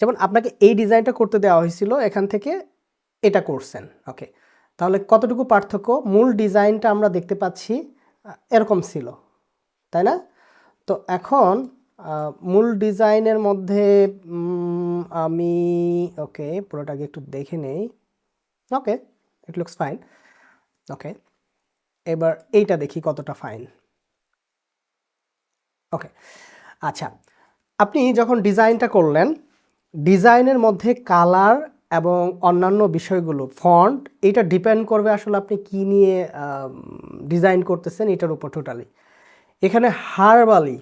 যেমন আপনাকে এই ডিজাইনটা করতে দেওয়া হয়েছিল, এখান থেকে এটা করছেন, ওকে। তাহলে কতটুকু পার্থক্য? মূল ডিজাইনটা আমরা দেখতে পাচ্ছি এরকম ছিল, তাই না? তো এখন মূল ডিজাইনের মধ্যে আমি, ওকে, পুরোটাকে একটু দেখে নেই, ওকে ইট লুকস ফাইন ওকে। এবার এইটা দেখি কতটা ফাইন ওকে। আচ্ছা আপনি যখন ডিজাইনটা করলেন ডিজাইনের মধ্যে কালার এবং অন্যান্য বিষয়গুলো, ফন্ট, এটা ডিপেন্ড করবে আসলে আপনি কি নিয়ে ডিজাইন করতেছেন এটার উপর টোটালি এখানে হার্বালি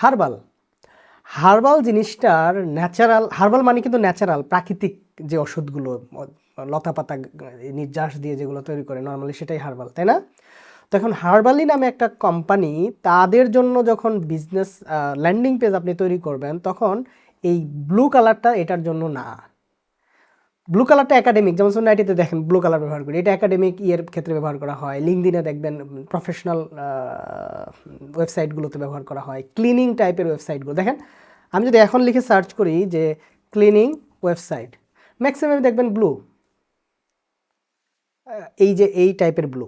হার্বাল হার্বাল জিনিসটার ন্যাচারাল হার্বাল মানে কিন্তু ন্যাচারাল প্রাকৃতিক যে ওষুধগুলো লতা পাতা নির্যাস দিয়ে যেগুলো তৈরি করে নর্মালি সেটাই হার্বাল, তাই না? তো এখন হার্বালি নামে একটা কোম্পানি তাদের জন্য যখন বিজনেস ল্যান্ডিং পেজ আপনি তৈরি করবেন, তখন এই ব্লু কালারটা এটার জন্য না। ব্লু কালারটা একাডেমিক যেমন সোনাইটিতে দেখেন ব্লু কালার ব্যবহার করি। এটা একাডেমিক ইয়ের ক্ষেত্রে ব্যবহার করা হয়। লিঙ্কদিনে দেখবেন প্রফেশনাল ওয়েবসাইটগুলোতে ব্যবহার করা হয়। ক্লিনিং টাইপের ওয়েবসাইটগুলো দেখেন, আমি যদি এখন লিখে সার্চ করি যে ক্লিনিং ওয়েবসাইট ম্যাক্সিমাম দেখবেন ব্লু এই যে এই টাইপের ব্লু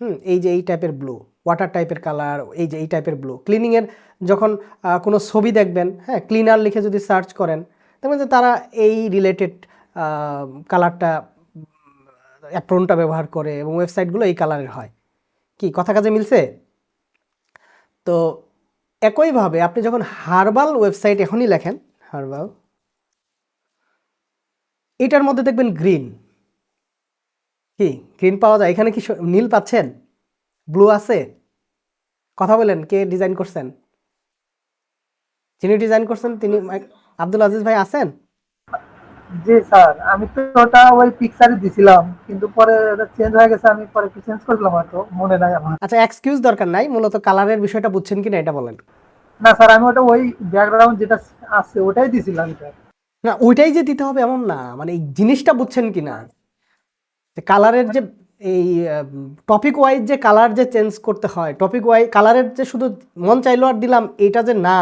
হুম, এই যে এই টাইপের ব্লু ওয়াটার টাইপের কালার এই যে, এই টাইপের ব্লু ক্লিনিংয়ের যখন কোনো ছবি দেখবেন হ্যাঁ ক্লিনার লিখে যদি সার্চ করেন দেখবেন যে তারা এই রিলেটেড কালারটা অ্যাপ্রনটা ব্যবহার করে এবং ওয়েবসাইটগুলো এই কালারের হয়। কি, কথা কাজে মিলছে? তো একইভাবে আপনি যখন হার্বাল ওয়েবসাইট এখনই লেখেন হার্বাল এটার মধ্যে দেখবেন গ্রিন কি গ্রিন পাওয়া যায়? এখানে কি নীল পাচ্ছেন? ব্লু আছে? কথা বলেন কে ডিজাইন করছেন? যিনি ডিজাইন করছেন তিনি আব্দুল আজিজ ভাই আছেন? জি স্যার। আমি তো ওটা ওই পিকচারে দিছিলাম কিন্তু পরে ওটা চেঞ্জ হয়ে গেছে আমি পরে একটু চেঞ্জ করলাম হয়তো মনে নাই আমার। আচ্ছা এক্সকিউজ দরকার নাই মূলত কালারের বিষয়টা বুঝছেন কিনা এটা বলেন। না স্যার আমি ওটা ওই ব্যাকগ্রাউন্ড যেটা আছে ওটাই দিছিলাম না ওইটাই যে দিতে হবে এমন না মানে এই জিনিসটা বুঝছেন কিনা? কালারের যে এই টপিক ওয়াইজ যে কালার যে চেঞ্জ করতে হয় টপিক ওয়াইজ কালারের যে শুধু মন চাইলো আর দিলাম এটা যে না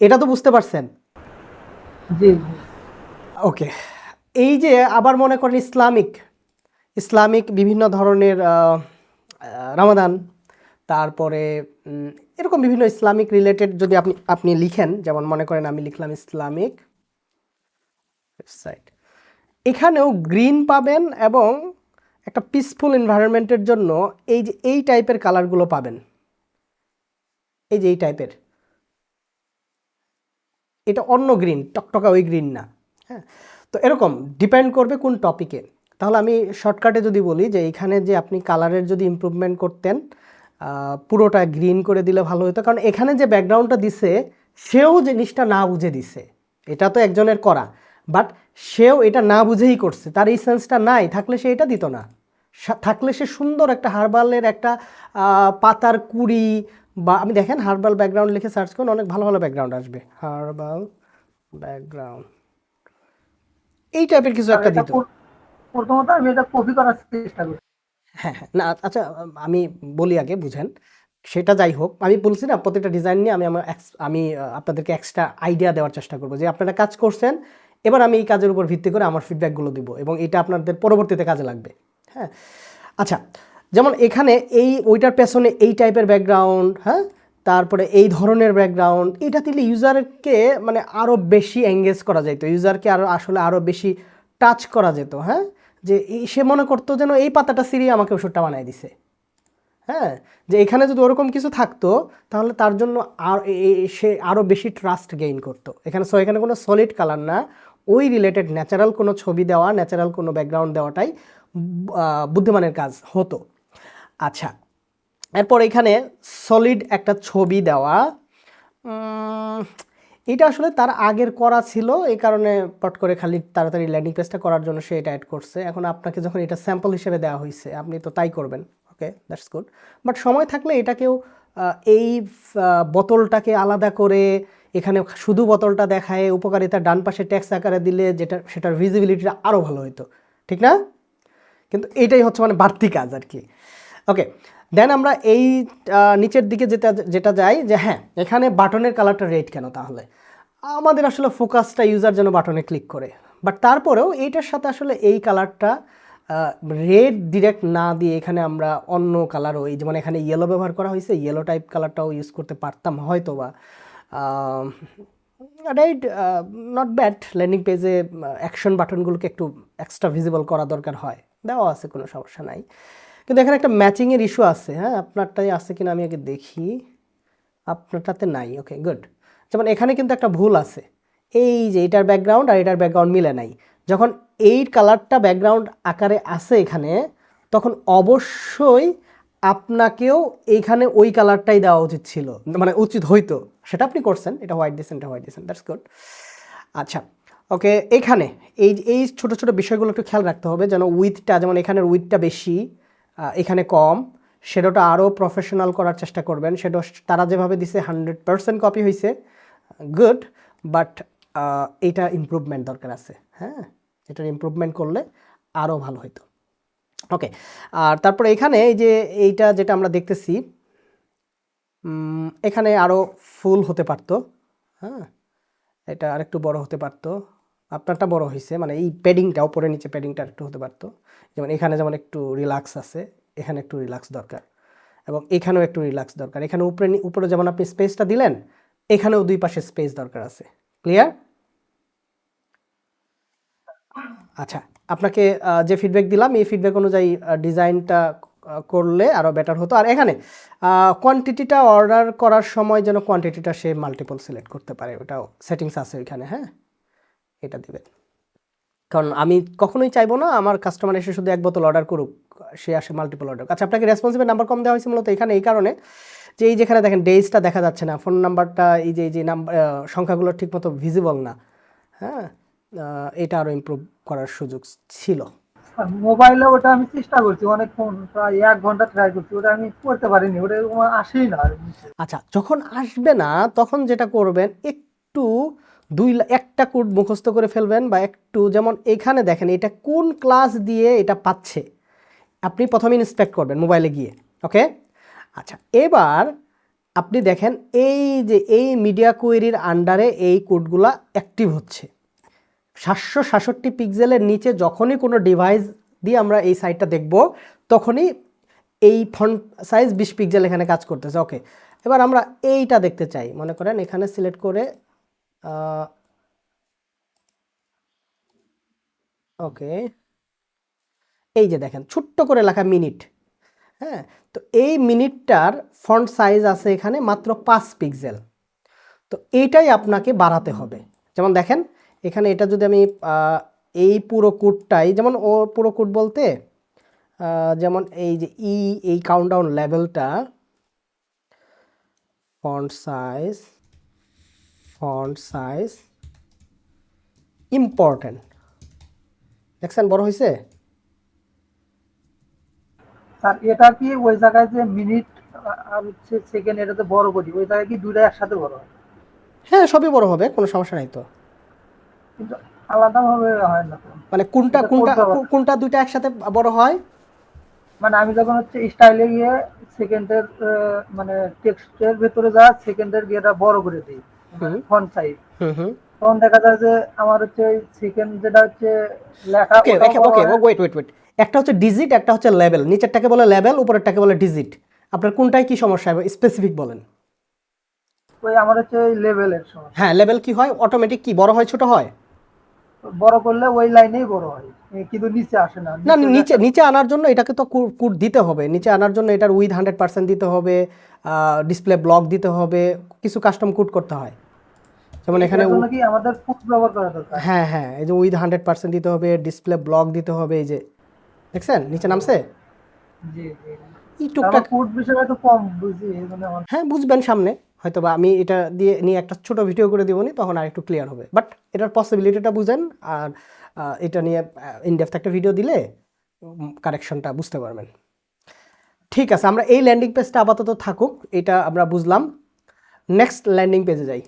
এটা তো বুঝতে পারছেন? ওকে এই যে আবার মনে করেন ইসলামিক ইসলামিক বিভিন্ন ধরনের রামাদান তারপরে এরকম বিভিন্ন ইসলামিক রিলেটেড যদি আপনি আপনি লিখেন যেমন মনে করেন আমি লিখলাম ইসলামিক ওয়েবসাইট এখানেও গ্রিন পাবেন এবং একটা পিসফুল এনভায়রনমেন্টের জন্য এই যে, এই টাইপের কালারগুলো পাবেন। এই যে, এই টাইপের এটা অন্য গ্রিন টকটকা ওই গ্রিন না। হ্যাঁ? তো এরকম ডিপেন্ড করবে কোন টপিকে তাহলে আমি শর্টকাটে যদি বলি যে, এখানে যে আপনি কালারের যদি ইমপ্রুভমেন্ট করতেন পুরোটা গ্রিন করে দিলে ভালো হতো। কারণ এখানে যে ব্যাকগ্রাউন্ডটা দিছে, সেও জিনিসটা না বুঝে দিছে। এটা তো একজনের করা। বাট সেও এটা না বুঝেই করছে। তার এই সেন্সটা নাই থাকলে সে এটা দিত না। থাকলে সে সুন্দর একটা হার্বালের একটা পাতার কুড়ি বা আমি দেখেন হার্বাল ব্যাকগ্রাউন্ড লিখে সার্চ করুন অনেক ভালো ভালো ব্যাকগ্রাউন্ড আসবে। হার্বাল ব্যাকগ্রাউন্ড এই টাইপের কিছু একটা দিত। প্রথমত আমি এটা কপি করার চেষ্টা করি। হ্যাঁ হ্যাঁ। না আচ্ছা আমি বলি আগে বুঝেন। সেটা যাই হোক আমি বলছি না প্রত্যেকটা ডিজাইন নিয়ে আমি আমার আমি আপনাদেরকে এক্সট্রা আইডিয়া দেওয়ার চেষ্টা করব যে আপনারা কাজ করছেন এবার আমি এই কাজের উপর ভিত্তি করে আমার ফিডব্যাকগুলো দিব এবং এটা আপনাদের পরবর্তীতে কাজে লাগবে হ্যাঁ? আচ্ছা যেমন এখানে এই ওইটার পেছনে এই টাইপের ব্যাকগ্রাউন্ড হ্যাঁ? তারপরে এই ধরনের ব্যাকগ্রাউন্ড এটা দিলে ইউজারকে মানে আরও বেশি এঙ্গেজ করা যেত ইউজারকে আরও আসলে আরও বেশি টাচ করা যেত হ্যাঁ? যে সে মনে করতো যেন এই পাতাটা সিরিয়ে আমাকে ওষুধটা বানাই দিছে হ্যাঁ? যে এখানে যদি ওরকম কিছু থাকতো, তাহলে তার জন্য আর সে আরও বেশি ট্রাস্ট গেইন করতো। এখানে সো এখানে কোনো সলিড কালার না ওই রিলেটেড ন্যাচারাল কোনো ছবি দেওয়া ন্যাচারাল কোনো ব্যাকগ্রাউন্ড দেওয়াটাই বুদ্ধিমানের কাজ হতো। আচ্ছা এরপর এখানে সলিড একটা ছবি দেওয়া। এটা আসলে তার আগের করা ছিল, এই কারণে পট করে খালি তাড়াতাড়ি ল্যান্ডিং পেজটা করার জন্য সে এটা অ্যাড করছে। এখন আপনাকে যখন এটা স্যাম্পল হিসেবে দেওয়া হয়েছে আপনি তো তাই করবেন ওকে দ্যাটস গুড বাট সময় থাকলে এটাকেও এই বোতলটাকে আলাদা করে এখানে শুধু বোতলটা দেখায়, উপকারিতা ডান পাশে ট্যাক্স আকারে দিলে যেটা, সেটার ভিজিবিলিটিটা আরও ভালো হতো ঠিক না? কিন্তু এটাই হচ্ছে মানে বাড়তি কাজ আর কি। ওকে দেন আমরা এই নিচের দিকে যেটা যেটা যাই, যে হ্যাঁ এখানে বাটনের কালারটা রেড কেন তাহলে? আমাদের আসলে ফোকাসটা ইউজার যেন বাটনে ক্লিক করে। বাট তারপরেও এইটার সাথে আসলে এই কালারটা রেড ডিরেক্ট না দিয়ে এখানে আমরা অন্য কালার ওই যেমন এখানে ইয়েলো ব্যবহার করা হয়েছে ইয়েলো টাইপ কালারটাও ইউজ করতে পারতাম হয়তো বা রাইট নট ব্যাড ল্যান্ডিং পেজে অ্যাকশন বাটনগুলোকে একটু এক্সট্রা ভিজিবল করা দরকার হয়। দেওয়া আছে, কোনো সমস্যা নাই। কিন্তু এখানে একটা ম্যাচিংয়ের ইস্যু আছে হ্যাঁ? আপনারটাই আছে কিনা আমি আগে দেখি। আপনারটাতে নাই ওকে গুড যেমন এখানে কিন্তু একটা ভুল আছে। এই যে এটার ব্যাকগ্রাউন্ড আর এটার ব্যাকগ্রাউন্ড মিলে নাই। যখন এই কালারটা ব্যাকগ্রাউন্ড আকারে আছে এখানে, তখন অবশ্যই আপনাকেও এইখানে ওই কালারটাই দেওয়া উচিত ছিল। মানে উচিত হইতো। সেটা আপনি করছেন। এটা হোয়াইট দিয়েছেন, এটা হোয়াইট দিয়েছেন। দ্যাটস গুড আচ্ছা ওকে, এখানে এই এই ছোটো ছোটো বিষয়গুলো একটু খেয়াল রাখতে হবে যেন উইথটা যেমন এখানের উইথটা বেশি এখানে কম, সেটাটা আরও প্রফেশনাল করার চেষ্টা করবেন। সেটা তারা যেভাবে দিছে হান্ড্রেড পার্সেন্ট কপি হয়েছে গুড বাট এটা ইমপ্রুভমেন্ট দরকার আছে। হ্যাঁ এটার ইমপ্রুভমেন্ট করলে আরও ভালো হতো ওকে আর তারপরে এখানে এই যে এইটা যেটা আমরা দেখতেছি এখানে আরও ফুল হতে পারতো হ্যাঁ? এটা আরেকটু বড় হতে পারতো। আপনারটা বড় হয়েছে মানে এই প্যাডিংটা উপরে নিচে প্যাডিংটা একটু হতে পারতো। যেমন এখানে যেমন একটু রিল্যাক্স আছে, এখানে একটু রিল্যাক্স দরকার। এবং এখানেও একটু রিল্যাক্স দরকার। এখানে উপরে উপরে যেমন আপনি স্পেসটা দিলেন, এখানেও দুই পাশে স্পেস দরকার আছে। ক্লিয়ার আচ্ছা আপনাকে যে ফিডব্যাক দিলাম, এই ফিডব্যাক অনুযায়ী ডিজাইনটা করলে আরও বেটার হতো। আর এখানে কোয়ান্টিটিটা অর্ডার করার সময় যেন কোয়ান্টিটিটা সে মাল্টিপল সিলেক্ট করতে পারে। ওটাও সেটিংস আছে ওইখানে হ্যাঁ? এটা দেবেন। কারণ আমি কখনোই চাইব না, আমার কাস্টমার এসে শুধু এক বোতল অর্ডার করুক, সে আসে মাল্টিপল অর্ডার আচ্ছা আপনাকে রেসপন্সিবল নাম্বার কম দেওয়া হয়েছে মূলত এখানে, এই কারণে যে এই যেখানে দেখেন ডেজটা দেখা যাচ্ছে না ফোন নাম্বারটা এই যে এই যে নাম্বার সংখ্যাগুলো ঠিকমতো ভিজিবল না হ্যাঁ? এটা আরও ইমপ্রুভ করার সুযোগ ছিল। মোবাইলে ওটা আমি চেষ্টা করছি অনেকক্ষণ প্রায় এক ঘণ্টা ট্রাই করছি ওটা আমি করতে পারিনি ওটা আমার আসেই না আচ্ছা যখন আসবে না তখন যেটা করবেন একটু দুই একটা কোড মুখস্থ করে ফেলবেন বা একটু যেমন এখানে দেখেন এটা কোন ক্লাস দিয়ে এটা পাচ্ছে আপনি প্রথমে ইন্সপেক্ট করবেন মোবাইলে গিয়ে ওকে আচ্ছা এবার আপনি দেখেন এই যে এই মিডিয়া কোয়েরির আন্ডারে এই কোডগুলা অ্যাক্টিভ হচ্ছে। সাতশো সাতষট্টি পিক্সেলের নিচে যখনই কোনো ডিভাইস দিয়ে আমরা এই সাইটটা দেখব, তখনই এই ফন্ট সাইজ বিশ পিক্সেল এখানে কাজ করতেছে। ওকে এবার আমরা এইটা দেখতে চাই। মনে করেন এখানে সিলেক্ট করে ওকে এই যে দেখেন, ছোট্ট করে লেখা মিনিট হ্যাঁ তো এই মিনিটটার ফন্ট সাইজ আছে এখানে মাত্র পাঁচ পিক্সেল তো এইটাই আপনাকে বাড়াতে হবে। যেমন দেখেন এখানে এটা যদি আমি এই পুরো কোডটাই যেমন ও পুরো কোড বলতে যেমন এই যে ই এই কাউন্টডাউন লেভেলটা font size font size important দেখছেন বড় হয়েছে আর এটা কি ওই জায়গায় যে মিনিট আর হচ্ছে সেকেন্ড এটাতে বড় করি? ওই জায়গায় কি দুইটা একসাথে বড় হয়? হ্যাঁ সবই বড় হবে কোনো সমস্যা নাই তো। কিন্তু আলাদা হয় না মানে কোনটা কোনটা কোনটা দুইটা একসাথে বড় হয়? মানে আমি যখন হচ্ছে স্টাইলে গিয়ে সেকেন্ডের মানে টেক্সটের ভেতরে যা সেকেন্ডের গিয়েটা বড় করে দিই। ফন্ট সাইজ তখন দেখা যায় যে আমার হচ্ছে সেকেন্ড যেটা হচ্ছে লেখা okay okay wait wait wait একটা হচ্ছে ডিজিট একটা হচ্ছে লেভেল নিচেরটাকে বলে লেভেল উপরেরটাকে বলে ডিজিট আপনার কোনটায় কি সমস্যা স্পেসিফিক বলেন। ওই আমার হচ্ছে লেভেলের সময় হ্যাঁ লেভেল কি হয়? অটোমেটিক কি? বড় হয় ছোট হয়? বড় করলে ওই লাইনেই বড় হয়। কিন্তু নিচে আসে না। না নিচে নিচে আনার জন্য এটাকে তো কুট দিতে হবে। নিচে আনার জন্য এটার উইথ হান্ড্রেড পার্সেন্ট দিতে হবে ডিসপ্লে ব্লক দিতে হবে কিছু কাস্টম কুট করতে হয়। যেমন এখানে আমাদের ফুট ব্যবহার করা দরকার? হ্যাঁ হ্যাঁ এই যে উইথ হান্ড্রেড পার্সেন্ট দিতে হবে ডিসপ্লে ব্লক দিতে হবে এই যে দেখছেন? নিচে নামছে? জি জি। এই টুকটাক ফুট বিষয়টা একটু কম বুঝি? আমার হ্যাঁ বুঝবেন সামনে। হয়তো বা আমি এটা দিয়ে নিয়ে একটা ছোটো ভিডিও করে দেবো নি, তখন আর একটু ক্লিয়ার হবে। বাট এটার পসিবিলিটিটা বুঝেন, আর এটা নিয়ে ইনডেপথ একটা ভিডিও দিলে কারেকশনটা বুঝতে পারবেন। ঠিক আছে, আমরা এই ল্যান্ডিং পেজটা আপাতত থাকুক, এটা আমরা বুঝলাম। নেক্সট ল্যান্ডিং পেজে যাই।